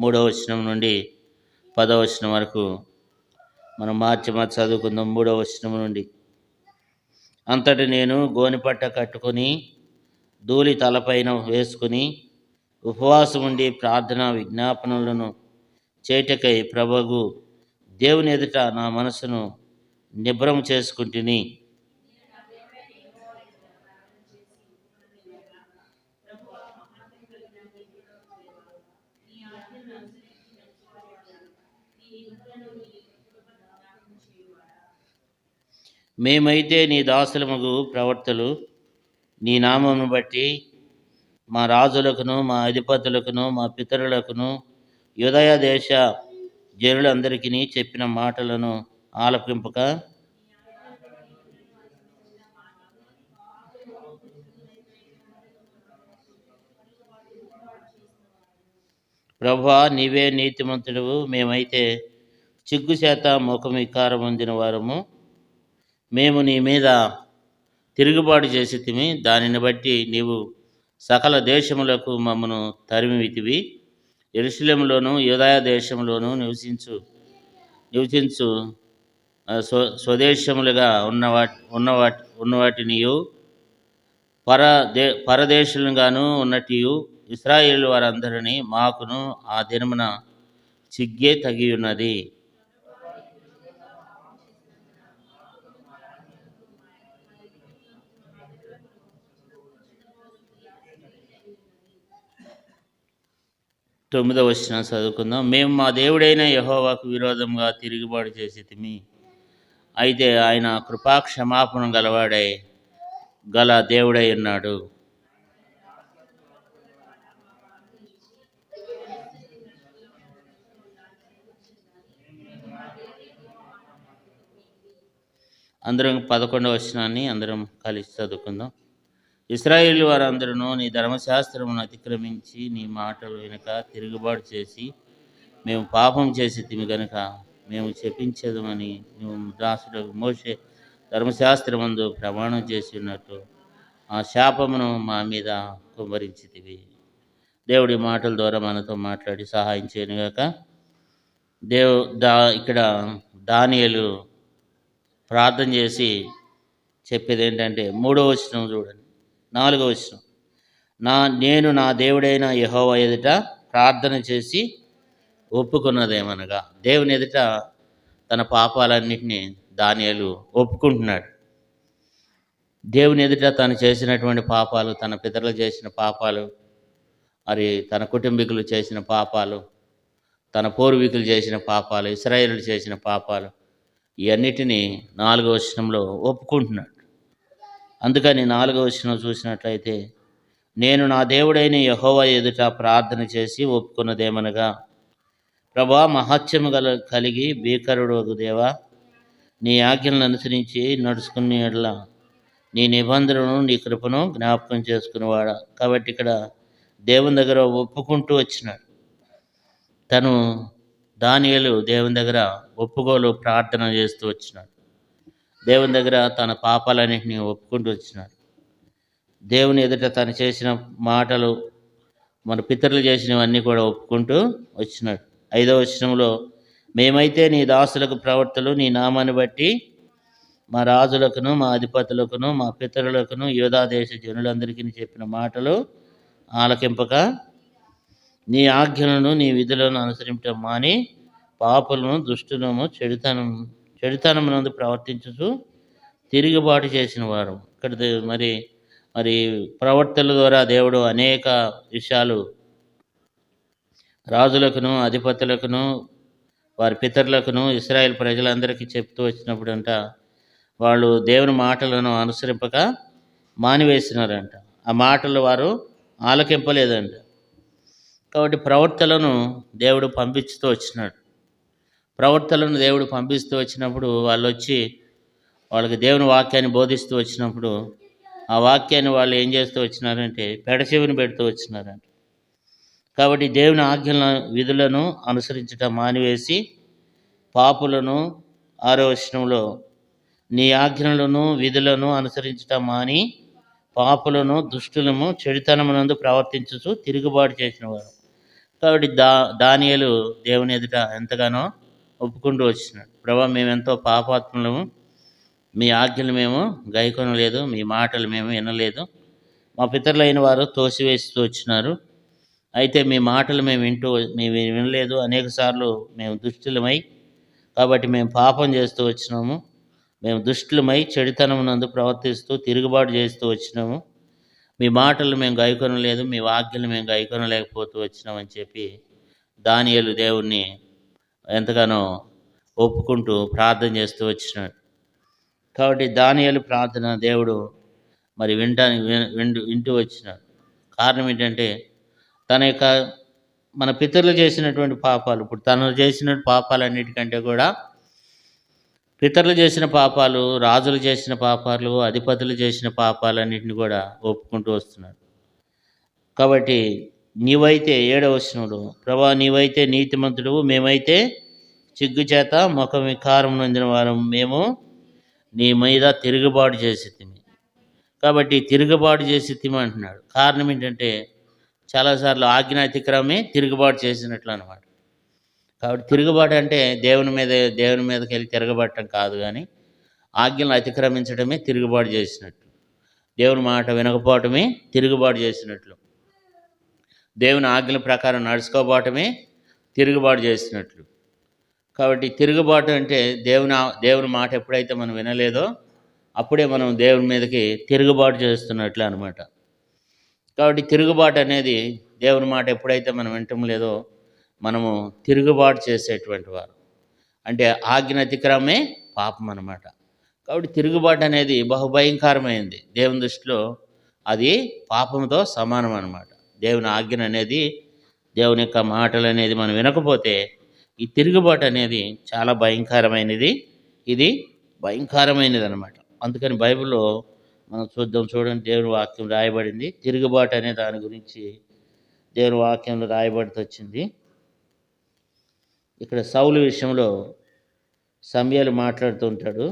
మూడవ వచనం నుండి పదవ వచనం వరకు మనం మార్చి మార్చి చదువుకుందాం. మూడవ వచనం నుండి. అంతటి నేను గోనిపట్ట కట్టుకొని ధూళి తలపైన వేసుకుని ఉపవాసం ఉండి ప్రార్థన విజ్ఞాపనలను చేటకై ప్రభగు దేవుని ఎదుట నా మనసును నిబ్రం చేసుకుంటుని మేమైతే నీ దాసులమగు ప్రవర్తలు నీ నామమును బట్టి మా రాజులకును మా అధిపతులకును మా పితరులకును యుదయ దేశ జనులందరికీ చెప్పిన మాటలను ఆలకింపక ప్రభా నీవే నీతిమంతుడు మేమైతే చిగ్గుచేత ముఖం వికారం పొందిన వారము. మేము నీ మీద తిరుగుబాటు చేసి దానిని బట్టి నీవు సకల దేశములకు మమ్మను తరిమితివి ఎరుశలేములోను యోదయ దేశంలోను నివసించు నివసించు స్వ స్వదేశములుగా ఉన్నవాటి ఉన్నవాటి ఉన్నవాటినియు పర దే పరదేశులుగాను ఉన్నటియు ఇస్రాయేల్ వారందరినీ మాకును ఆ దినమున చిగ్గే తగి ఉన్నది తొమ్మిదవ వచ్చిన చదువుకుందాం. మేము మా దేవుడైన యహోవాకు విరోధంగా తిరుగుబాటు చేసి తిమి అయితే ఆయన కృపా క్షమాపణ గలవాడై గల దేవుడై ఉన్నాడు. అందరం పదకొండవ వచనాన్ని అందరం కలిసి చదువుకుందాం. ఇస్రాయేల్ వారందరూ నీ ధర్మశాస్త్రమును అతిక్రమించి నీ మాటలు వెనుక తిరుగుబాటు చేసి మేము పాపం చేసి తిమి గనుక మేము చెప్పించదమని నువ్వు దాసుడు మోసే ధర్మశాస్త్రమందు ప్రమాణం చేసి ఉన్నట్టు ఆ శాపమును మా మీద కుమ్మరించితివి. దేవుడి మాటల ద్వారా మనతో మాట్లాడి సహాయం చేయనుగాక దేవు దా ఇక్కడ దానియలు ప్రార్థన చేసి చెప్పేది ఏంటంటే మూడో వచనం చూడండి. నాలుగో వచనం. నా నేను నా దేవుడైన యహోవ ఎదుట ప్రార్థన చేసి ఒప్పుకున్నదేమనగా దేవుని ఎదుట తన పాపాలన్నింటినీ దానియాలు ఒప్పుకుంటున్నాడు. దేవుని ఎదుట తను చేసినటువంటి పాపాలు తన పితరులు చేసిన పాపాలు మరి తన కుటుంబీకులు చేసిన పాపాలు తన పూర్వీకులు చేసిన పాపాలు ఇస్రాయేలు చేసిన పాపాలు ఇవన్నిటినీ నాలుగో వచనంలో ఒప్పుకుంటున్నాడు. అందుకని నాలుగో వచనం చూసినట్లయితే నేను నా దేవుడైన యహోవా ఎదుట ప్రార్థన చేసి ఒప్పుకున్నదేమనగా ప్రభా మహత్యము గల కలిగి భీకరుడు దేవా నీ ఆజ్ఞలను అనుసరించి నడుచుకునే ఎడల నీ నిబంధనను నీ కృపను జ్ఞాపకం చేసుకునేవాడా. కాబట్టి ఇక్కడ దేవుని దగ్గర ఒప్పుకుంటూ వచ్చినాడు. తను దానియలు దేవుని దగ్గర ఒప్పుకోలు ప్రార్థన చేస్తూ వచ్చినాడు. దేవుని దగ్గర తన పాపాలన్నింటినీ ఒప్పుకుంటూ వచ్చినాడు. దేవుని ఎదుట తను చేసిన మాటలు మన పితరులు చేసినవన్నీ కూడా ఒప్పుకుంటూ వచ్చినాడు. ఐదవ వచనంలో మేమైతే నీ దాసులకు ప్రవర్తలు నీ నామాన్ని బట్టి మా రాజులకును మా అధిపతులకును మా పితరులకును యోధా దేశ జనులందరికీ చెప్పిన మాటలు ఆలకింపక నీ ఆజ్ఞలను నీ విధులను అనుసరించడం మాని పాపులను దుష్టులను చెడుతనం చెడుతనమునందు ప్రవర్తించుచు తిరుగుబాటు చేసిన వారు ఇక్కడ మరి మరి ప్రవర్తన ద్వారా దేవుడు అనేక విషయాలు రాజులకును అధిపతులకును వారి పితరులకును ఇస్రాయేల్ ప్రజలందరికీ చెప్తూ వచ్చినప్పుడు అంట వాళ్ళు దేవుని మాటలను అనుసరింపక మానివేసినారంట. ఆ మాటలు వారు ఆలకింపలేదంట. కాబట్టి ప్రవర్తలను దేవుడు పంపించుతూ వచ్చినాడు. ప్రవర్తలను దేవుడు పంపిస్తూ వచ్చినప్పుడు వాళ్ళు వచ్చి వాళ్ళకి దేవుని వాక్యాన్ని బోధిస్తూ వచ్చినప్పుడు ఆ వాక్యాన్ని వాళ్ళు ఏం చేస్తూ వచ్చినారంటే పెడచెవిని పెడుతూ వచ్చినారంట. కాబట్టి దేవుని ఆజ్ఞల విధులను అనుసరించటం మానివేసి పాపులను ఆరోచనంలో నీ ఆజ్ఞలను విధులను అనుసరించటం మాని పాపులను దుష్టులము చెడుతనమునందు ప్రవర్తించుచు తిరుగుబాటు చేసిన వారు కాబట్టి దా దానియలు దేవుని ఎదుట ఎంతగానో ఒప్పుకుంటూ వచ్చినాడు ప్రభా మేము ఎంతో పాపాత్ములము. మీ ఆజ్ఞలు మేము గైకొనలేదు మీ మాటలు మేము వినలేదు. మా పితరులైన వారు తోసివేస్తూ వచ్చినారు. అయితే మీ మాటలు మేము వింటూ మేము వినలేదు. అనేక సార్లు మేము దుష్టులమై కాబట్టి మేము పాపం చేస్తూ వచ్చినాము. మేము దుష్టులమై చెడుతనం నందు ప్రవర్తిస్తూ తిరుగుబాటు చేస్తూ వచ్చినాము. మీ మాటలు మేము గైకొనలేదు మీ వాక్యలు మేము గైకొనలేకపోతూ వచ్చినామని చెప్పి దానియలు దేవుణ్ణి ఎంతగానో ఒప్పుకుంటూ ప్రార్థన చేస్తూ వచ్చినాడు. కాబట్టి దానియలు ప్రార్థన దేవుడు మరి వినటానికి వింటూ వింటూ వచ్చినాడు. కారణం ఏంటంటే తన యొక్క మన పితరులు చేసినటువంటి పాపాలు ఇప్పుడు తను చేసిన పాపాలన్నిటికంటే కూడా పితరులు చేసిన పాపాలు రాజులు చేసిన పాపాలు అధిపతులు చేసిన పాపాలన్నింటిని కూడా ఒప్పుకుంటూ వస్తున్నాడు. కాబట్టి నీవైతే ఏడవ వచనంలో ప్రభా నీవైతే నీతిమంతుడు మేమైతే చిగ్గు చేత ముఖ వికారం నొందిన వారం మేము నీ మీద తిరుగుబాటు చేసి కాబట్టి తిరుగుబాటు చేసి తిమి అంటున్నాడు. కారణం ఏంటంటే చాలాసార్లు ఆజ్ఞాతిక్రమే తిరుగుబాటు చేసినట్లు అనమాట కాబట్టి తిరుగుబాటు అంటే దేవుని మీద దేవుని మీదకి వెళ్ళి తిరగబడటం కాదు కానీ ఆజ్ఞలు అతిక్రమించడమే తిరుగుబాటు చేసినట్లు. దేవుని మాట వినకపోవటమే తిరుగుబాటు చేసినట్లు. దేవుని ఆజ్ఞల ప్రకారం నడుచుకోపోవటమే తిరుగుబాటు చేసినట్లు. కాబట్టి తిరుగుబాటు అంటే దేవుని దేవుని మాట ఎప్పుడైతే మనం వినలేదో అప్పుడే మనం దేవుని మీదకి తిరుగుబాటు చేస్తున్నట్లు అనమాట కాబట్టి తిరుగుబాటు అనేది దేవుని మాట ఎప్పుడైతే మనం వింటం లేదో మనము తిరుగుబాటు చేసేటువంటి వారు. అంటే ఆజ్ఞ అతిక్రమే పాపం అనమాట కాబట్టి తిరుగుబాటు అనేది బహుభయంకరమైంది. దేవుని దృష్టిలో అది పాపంతో సమానం అన్నమాట. దేవుని ఆజ్ఞ అనేది దేవుని యొక్క మాటలు అనేది మనం వినకపోతే ఈ తిరుగుబాటు అనేది చాలా భయంకరమైనది. ఇది భయంకరమైనది అనమాట అందుకని బైబిల్లో మనం చూద్దాం చూడండి దేవుని వాక్యం రాయబడింది. తిరుగుబాటు అనే దాని గురించి దేవుని వాక్యంలో రాయబడితే వచ్చింది. ఇక్కడ సౌలు విషయంలో సమయాలు మాట్లాడుతూ ఉంటాడు.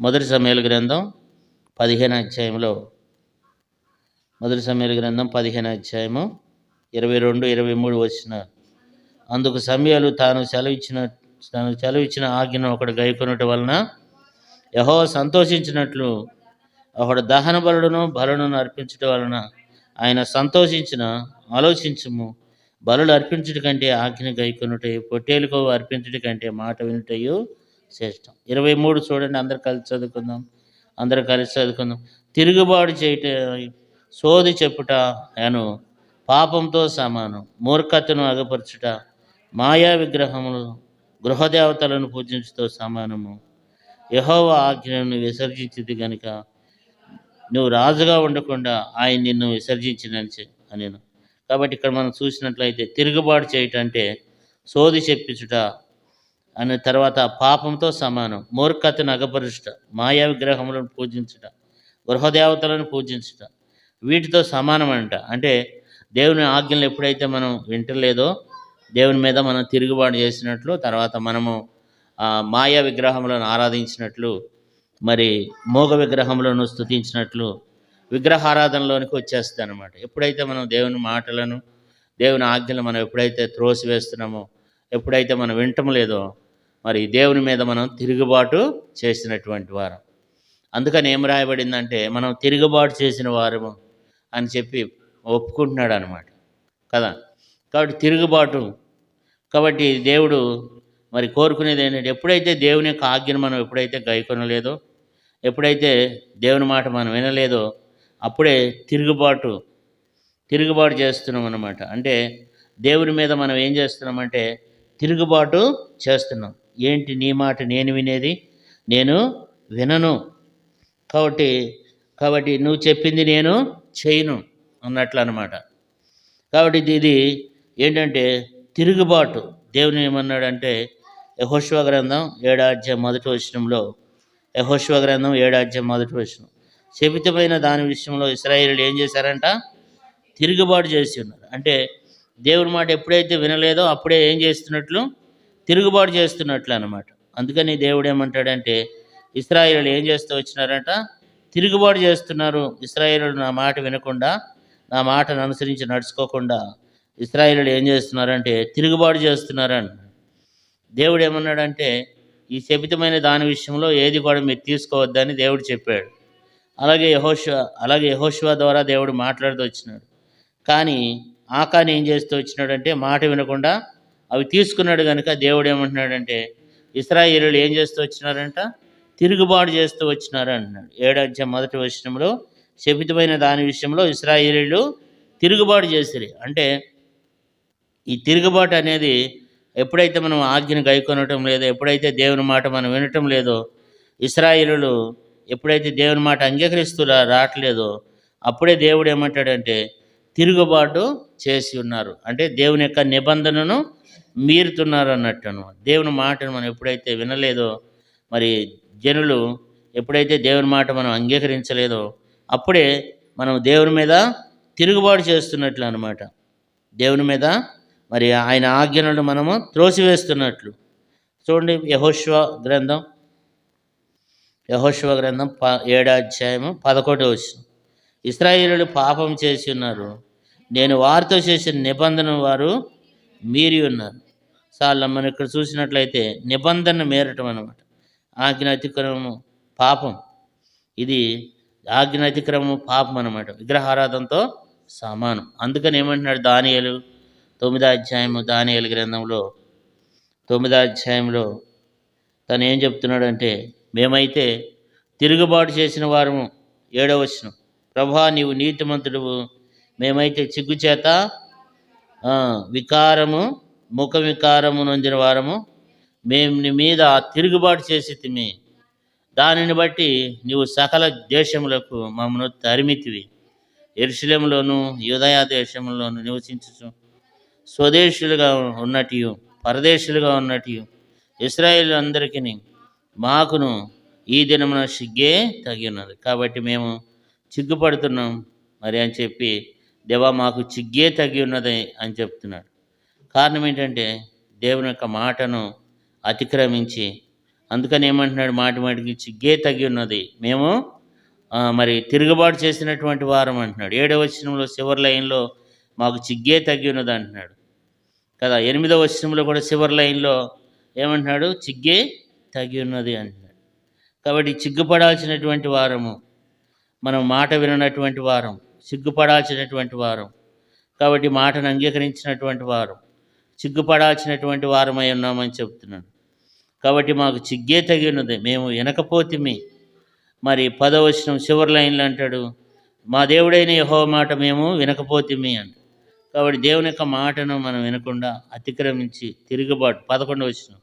మొదటి సమయాల గ్రంథం పదిహేను అధ్యాయంలో మొదటి సమీర గ్రంథం పదిహేను అధ్యాయము ఇరవై రెండు ఇరవై మూడు వచ్చిన. అందుకు సమయాలు తాను సెలవిచ్చిన తాను సెలవిచ్చిన ఆజ్ఞను ఒకడు గైకొనట వలన యహో సంతోషించినట్లు ఒకడు దహన బలుడును బలులను అర్పించటం వలన ఆయన సంతోషించిన ఆలోచించుము. బలులు అర్పించడం కంటే ఆజ్ఞ గైకొనుటయు పొట్టేలుకో అర్పించుట కంటే మాట వినుటయు శ్రేష్టం. ఇరవై మూడు చూడండి అందరు కలిసి చదువుకుందాం. అందరు కలిసి చదువుకుందాం. తిరుగుబాటు చేయట సోది చెప్పుట అను పాపంతో సమానం. మూర్ఖతను అగపరచుట మాయా విగ్రహములు గృహదేవతలను పూజించుతో సమానము. యహోవ ఆజ్ఞను విసర్జించింది కనుక నువ్వు రాజుగా ఉండకుండా ఆయన నిన్ను విసర్జించినని చె- అనేను. కాబట్టి ఇక్కడ మనం చూసినట్లయితే తిరుగుబాటు చేయటం అంటే సోది చెప్పించుట అనే తర్వాత పాపంతో సమానం. మూర్ఖతను అగపరుచుట మాయా విగ్రహములను పూజించుట. గృహదేవతలను పూజించుట. వీటితో సమానం అంట అంటే దేవుని ఆజ్ఞలు ఎప్పుడైతే మనం వింటలేదో దేవుని మీద మనం తిరుగుబాటు చేసినట్లు తర్వాత మనము మాయా విగ్రహములను ఆరాధించినట్లు మరి మోగ విగ్రహములను స్తుతించినట్లు విగ్రహారాధనలోనికి వచ్చేస్తాయి అనమాట ఎప్పుడైతే మనం దేవుని మాటలను దేవుని ఆజ్ఞలు మనం ఎప్పుడైతే త్రోసివేస్తున్నామో ఎప్పుడైతే మనం వింటం లేదో మరి దేవుని మీద మనం తిరుగుబాటు చేసినటువంటి వారం. అందుకని ఏం రాయబడిందంటే మనం తిరుగుబాటు చేసిన వారము అని చెప్పి ఒప్పుకుంటున్నాడు అనమాట కదా? కాబట్టి తిరుగుబాటు. కాబట్టి దేవుడు మరి కోరుకునేది ఏంటంటే ఎప్పుడైతే దేవుని యొక్క ఆజ్ఞను మనం ఎప్పుడైతే గైకొనలేదో ఎప్పుడైతే దేవుని మాట మనం వినలేదో అప్పుడే తిరుగుబాటు తిరుగుబాటు చేస్తున్నాం అన్నమాట. అంటే దేవుని మీద మనం ఏం చేస్తున్నామంటే తిరుగుబాటు చేస్తున్నాం. ఏంటి నీ మాట నేను వినేది? నేను వినను. కాబట్టి కాబట్టి నువ్వు చెప్పింది నేను చేయను అన్నట్లు అనమాట కాబట్టి ఇది- ఏంటంటే తిరుగుబాటు. దేవుని ఏమన్నాడంటే యహోశ్వ గ్రంథం ఏడాధ్యాయం మొదటి వచనంలో యహోశ్వ గ్రంథం ఏడాధ్యాయం మొదటి వచనం. శపితమైన దాని విషయంలో ఇస్రాయేలీలు ఏం చేశారంట? తిరుగుబాటు చేసి ఉన్నారు. అంటే దేవుని మాట ఎప్పుడైతే వినలేదో అప్పుడే ఏం చేస్తున్నట్లు? తిరుగుబాటు చేస్తున్నట్లు అనమాట అందుకని దేవుడు ఏమంటాడంటే ఇస్రాయిలు ఏం చేస్తూ వచ్చినారంట? తిరుగుబాటు చేస్తున్నారు. ఇస్రాయేలుడు నా మాట వినకుండా నా మాటను అనుసరించి నడుచుకోకుండా ఇస్రాయిలు ఏం చేస్తున్నారంటే తిరుగుబాటు చేస్తున్నారని. దేవుడు ఏమన్నాడంటే ఈ శపితమైన దాని విషయంలో ఏది కూడా మీరు తీసుకోవద్దని దేవుడు చెప్పాడు. అలాగే యహోష్వా అలాగే యహోశివ ద్వారా దేవుడు మాట్లాడుతూ వచ్చినాడు. కానీ ఆకాని ఏం చేస్తూ వచ్చినాడంటే మాట వినకుండా అవి తీసుకున్నాడు కనుక దేవుడు ఏమంటున్నాడంటే ఇస్రాయేలీలు ఏం చేస్తూ వచ్చినారంట? తిరుగుబాటు చేస్తూ వచ్చినారు అంటున్నాడు. ఏడాది మొదటి విషయంలో శపితమైన దాని విషయంలో ఇస్రాయేలీలు తిరుగుబాటు చేసిరి. అంటే ఈ తిరుగుబాటు అనేది ఎప్పుడైతే మనం ఆజ్ఞను గైకొనటం లేదో ఎప్పుడైతే దేవుని మాట మనం వినటం లేదో ఇస్రాయిలు ఎప్పుడైతే దేవుని మాట అంగీకరిస్తూ రా- రావట్లేదో అప్పుడే దేవుడు ఏమంటాడంటే తిరుగుబాటు చేసి ఉన్నారు. అంటే దేవుని యొక్క నిబంధనను మీరుతున్నారు అన్నట్టు దేవుని మాటను మనం ఎప్పుడైతే వినలేదో మరి జనులు ఎప్పుడైతే దేవుని మాట మనం అంగీకరించలేదో అప్పుడే మనం దేవుని మీద తిరుగుబాటు చేస్తున్నట్లు అనమాట దేవుని మీద మరి ఆయన ఆజ్ఞలను మనము త్రోసివేస్తున్నట్లు. చూడండి యహోశ్వ గ్రంథం. యహోశ్వ గ్రంథం ప ఏడాధ్యాయము పదకొండవ వచ్చిన పాపం చేసి ఉన్నారు. నేను వారితో చేసిన నిబంధన వారు మీరి ఉన్నారు. సార్లు మనం ఇక్కడ చూసినట్లయితే నిబంధన మేరటం అనమాట ఆజ్ఞ అతిక్రమము పాపం. ఇది ఆజ్ఞ అతిక్రమము పాపం అనమాట విగ్రహారాధనతో సమానం. అందుకని ఏమంటున్నాడు దానియలు? తొమ్మిదో అధ్యాయము దానియలు గ్రంథంలో తొమ్మిదో అధ్యాయంలో తను ఏం చెప్తున్నాడంటే మేమైతే తిరుగుబాటు చేసిన వారము ఏడవ వచ్చిన ప్రభా నీవు నీతిమంతుడువు. మేమైతే చిగ్గుచేత వికారము ముఖ వికారము నొందిన వారము మేము నీ మీద తిరుగుబాటు చేసి తిమి దానిని బట్టి నీవు సకల దేశములకు మమ్మను తరిమితివి. ఎరుశలంలోను యూదయా దేశంలోను నివసించు స్వదేశులుగా ఉన్నటియు పరదేశులుగా ఉన్నటియు ఇస్రాయేల్ అందరికీ మాకును ఈ దినమున సిగ్గే తగినది ఉన్నది కాబట్టి మేము చిగ్గుపడుతున్నాం. మరి అని చెప్పి దేవా మాకు చిగ్గే తగి ఉన్నది అని చెప్తున్నాడు. కారణం ఏంటంటే దేవుని యొక్క మాటను అతిక్రమించి అందుకని ఏమంటున్నాడు మాటి మాటికి చిగ్గే తగి ఉన్నది. మేము మరి తిరుగుబాటు చేసినటువంటి వారం అంటున్నాడు. ఏడవ వచనంలో చివరి లైన్లో మాకు చిగ్గే తగ్గి ఉన్నది అంటున్నాడు. కదా ఎనిమిదవ వచనంలో కూడా చివరి లైన్లో ఏమంటున్నాడు? చిగ్గే తగ్గి ఉన్నది అంటున్నాడు. కాబట్టి చిగ్గుపడాల్సినటువంటి వారము మనం మాట విననటువంటి వారం సిగ్గుపడాల్సినటువంటి వారం కాబట్టి మాటను అంగీకరించినటువంటి వారం సిగ్గుపడాల్సినటువంటి వారమై ఉన్నామని చెప్తున్నాడు. కాబట్టి మాకు చిగ్గే తగి ఉన్నది మేము వినకపోతిమి. మరి పదవచనం చివరి లైన్లు అంటాడు మా దేవుడైన యహో మాట మేము వినకపోతిమి అంట. కాబట్టి దేవుని యొక్క మాటను మనం వినకుండా అతిక్రమించి తిరుగుబాటు పదకొండు వచ్చిన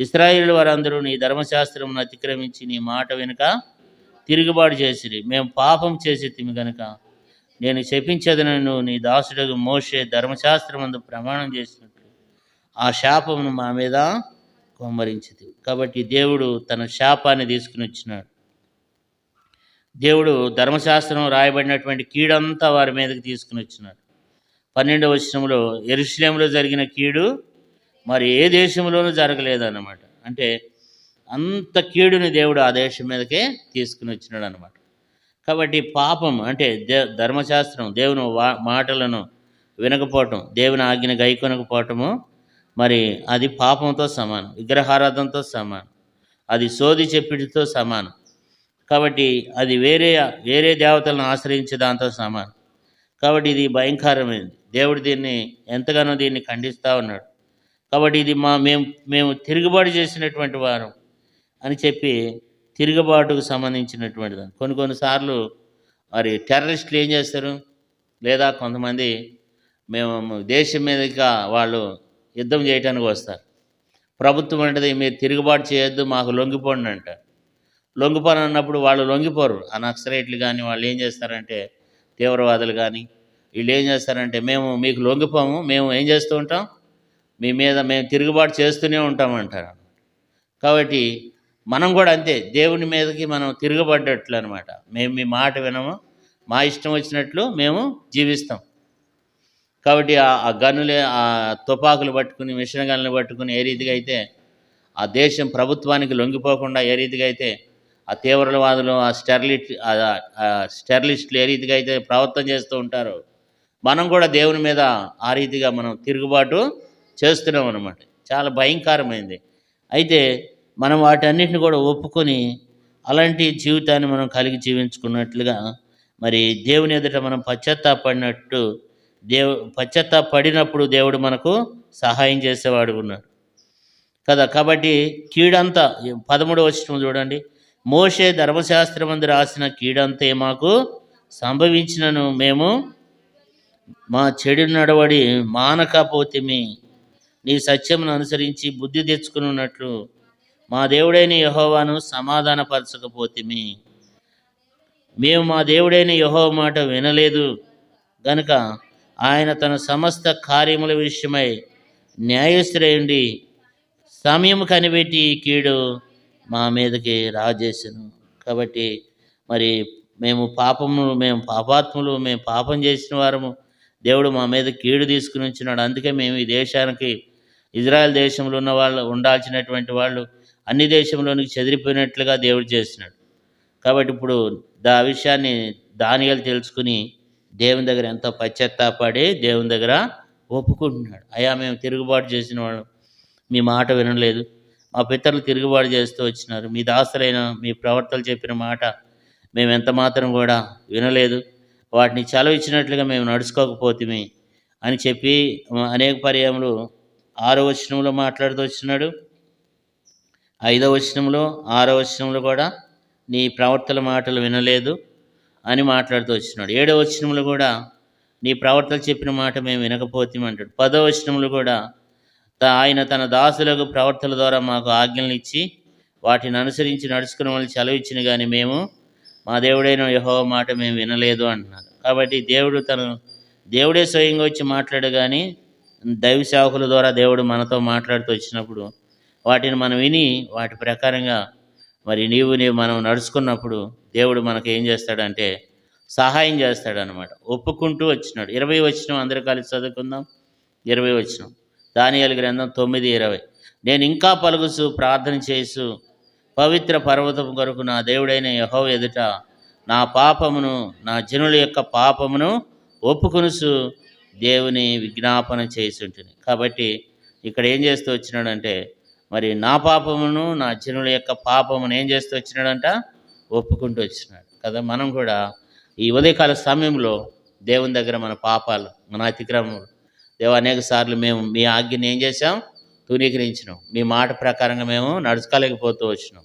ఇస్రాయిల్ వారందరూ నీ ధర్మశాస్త్రమును అతిక్రమించి నీ మాట వెనుక తిరుగుబాటు చేసిరి. మేము పాపం చేసేతిమి కనుక గనుక. నేను శపించదనను నీ దాసుడకు మోసే ధర్మశాస్త్రమందు ప్రమాణం చేసినట్టు. ఆ శాపమును మా మీద కుమ్మరించింది కాబట్టి దేవుడు తన శాపాన్ని తీసుకుని వచ్చినాడు. దేవుడు ధర్మశాస్త్రం రాయబడినటువంటి కీడంతా వారి మీదకి తీసుకుని వచ్చినాడు. పన్నెండవ వచనంలో ఎరుశ్లేములో జరిగిన కీడు మరి ఏ దేశంలోనూ జరగలేదన్నమాట. అంటే అంత కీడుని దేవుడు ఆ దేశం మీదకే తీసుకుని వచ్చినాడు అనమాట కాబట్టి పాపం అంటే దే ధర్మశాస్త్రం దేవుని వా మాటలను వినకపోవటం దేవుని ఆజ్ఞ గైకొనకపోవటము మరి అది పాపంతో సమానం విగ్రహారాధనతో సమానం అది సోది చెప్పిడితో సమానం. కాబట్టి అది వేరే వేరే దేవతలను ఆశ్రయించే దాంతో సమానం. కాబట్టి ఇది భయంకరమైనది దేవుడు దీన్ని ఎంతగానో దీన్ని ఖండిస్తూ ఉన్నాడు. కాబట్టి ఇది మా మేము మేము తిరుగుబాటు చేసినటువంటి వారం అని చెప్పి తిరుగుబాటుకు సంబంధించినటువంటిది కొన్ని కొన్నిసార్లు మరి టెర్రరిస్టులు ఏం చేస్తారు? లేదా కొంతమంది మేము దేశం మీదగా వాళ్ళు యుద్ధం చేయడానికి వస్తారు. ప్రభుత్వం అంటే మీరు తిరుగుబాటు చేయొద్దు మాకు లొంగిపోండి అంటారు లొంగిపోను అన్నప్పుడు వాళ్ళు లొంగిపోరు. ఆ నక్సలైట్లు కానీ వాళ్ళు ఏం చేస్తారంటే తీవ్రవాదులు కానీ వీళ్ళు ఏం చేస్తారంటే మేము మీకు లొంగిపోము మేము ఏం చేస్తూ ఉంటాం? మీ మీద మేము తిరుగుబాటు చేస్తూనే ఉంటామంటారు కాబట్టి మనం కూడా అంతే దేవుని మీదకి మనం తిరగబడ్డట్లు అనమాట మేము మీ మాట వినము మా ఇష్టం వచ్చినట్లు మేము జీవిస్తాం. కాబట్టి ఆ గన్నులు గనులే ఆ తుపాకులు పట్టుకుని మిషన్ గన్నులు పట్టుకుని ఏ రీతిగా అయితే ఆ దేశం ప్రభుత్వానికి లొంగిపోకుండా ఏ రీతిగా అయితే ఆ తీవ్రవాదులు ఆ స్టెర్లిట్ ఆ- స్టెర్లిస్టులు ఏ రీతిగా అయితే ప్రవర్తన చేస్తూ ఉంటారో మనం కూడా దేవుని మీద ఆ రీతిగా మనం తిరుగుబాటు చేస్తున్నాం అనమాట చాలా భయంకరమైంది. అయితే మనం వాటన్నిటిని కూడా ఒప్పుకొని అలాంటి జీవితాన్ని మనం కలిగి జీవించుకున్నట్లుగా మరి దేవుని ఎదుట మనం పశ్చాత్తాపడినట్టు దేవు పశ్చాత్తాపడినప్పుడు దేవుడు మనకు సహాయం చేసేవాడు ఉన్నాడు. కదా కాబట్టి కీడంతా పదమూడు వచ్చిన చూడండి. మోషే ధర్మశాస్త్రమందు రాసిన కీడంతే మాకు సంభవించినను మేము మా చెడు నడవడి మానకపోతిమి. నీ సత్యమును అనుసరించి బుద్ధి తెచ్చుకున్నట్లు మా దేవుడైన యహోవాను సమాధానపరచకపోతిమి. మేము మా దేవుడైన యహోవ మాట వినలేదు. గనుక ఆయన తన సమస్త కార్యముల విషయమై న్యాయస్థుడైండి సమయం కనిపెట్టి ఈ కీడు మా మీదకి రాజేసను. కాబట్టి మరి మేము పాపము మేము పాపాత్ములు మేము పాపం చేసిన వారము. దేవుడు మా మీద కీడు తీసుకుని ఉంచినాడు అందుకే మేము ఈ దేశానికి ఇజ్రాయెల్ దేశంలో ఉన్న వాళ్ళు ఉండాల్సినటువంటి వాళ్ళు అన్ని దేశంలోనికి చెదిరిపోయినట్లుగా దేవుడు చేసినాడు. కాబట్టి ఇప్పుడు దా విషయాన్ని దానియాలు తెలుసుకుని దేవుని దగ్గర ఎంతో పశ్చాత్తాపడి దేవుని దగ్గర ఒప్పుకుంటున్నాడు. అయ్యా మేము తిరుగుబాటు చేసిన వాళ్ళు. మీ మాట వినలేదు. మా పితరులు తిరుగుబాటు చేస్తూ వచ్చినారు. మీ దాసులైన మీ ప్రవర్తలు చెప్పిన మాట మేము ఎంత మాత్రం కూడా వినలేదు. వాటిని చలవ ఇచ్చినట్లుగా మేము నడుచుకోకపోతిమి అని చెప్పి అనేక పర్యాములు ఆరో వచనంలో మాట్లాడుతూ వచ్చినాడు. ఐదో వచనంలో ఆరో వచనంలో కూడా నీ ప్రవర్తల మాటలు వినలేదు. అని మాట్లాడుతూ వచ్చినాడు. ఏడో వచనములు కూడా నీ ప్రవర్తలు చెప్పిన మాట మేము వినకపోతే అంటాడు. పదో వచనములు కూడా ఆయన తన దాసులకు ప్రవర్తల ద్వారా మాకు ఆజ్ఞలు ఇచ్చి వాటిని అనుసరించి నడుచుకున్న వాళ్ళని సెలవిచ్చిన కానీ మేము మా దేవుడైన యహో మాట మేము వినలేదు అంటున్నారు కాబట్టి దేవుడు తను దేవుడే స్వయంగా వచ్చి మాట్లాడు కానీ దైవ సేవకుల ద్వారా దేవుడు మనతో మాట్లాడుతూ వచ్చినప్పుడు వాటిని మనం విని వాటి ప్రకారంగా మరి నీవు నీవు మనం నడుచుకున్నప్పుడు దేవుడు మనకు ఏం చేస్తాడంటే సహాయం చేస్తాడనమాట ఒప్పుకుంటూ వచ్చినాడు. ఇరవై వచ్చిన అందరూ కలిసి చదువుకుందాం. ఇరవై వచ్చిన దానియాల గ్రంథం తొమ్మిది ఇరవై. నేను ఇంకా పలుగుసు ప్రార్థన చేసు పవిత్ర పర్వతం కొరకు నా దేవుడైన యహో ఎదుట నా పాపమును నా జనుల యొక్క పాపమును ఒప్పుకొనుసు దేవుని విజ్ఞాపన చేసింటుంది కాబట్టి ఇక్కడ ఏం చేస్తూ వచ్చినాడంటే మరి నా పాపమును నా జనుల యొక్క పాపమును ఏం చేస్తూ వచ్చినాడంట? ఒప్పుకుంటూ వచ్చినాడు. కదా మనం కూడా ఈ ఉదయకాల సమయంలో దేవుని దగ్గర మన పాపాలు మన అతిక్రమములు దేవ అనేక సార్లు మేము మీ ఆజ్ఞని ఏం చేసాం తూనీకరించినాం. మీ మాట ప్రకారంగా మేము నడుచుకోలేకపోతూ వచ్చినాం.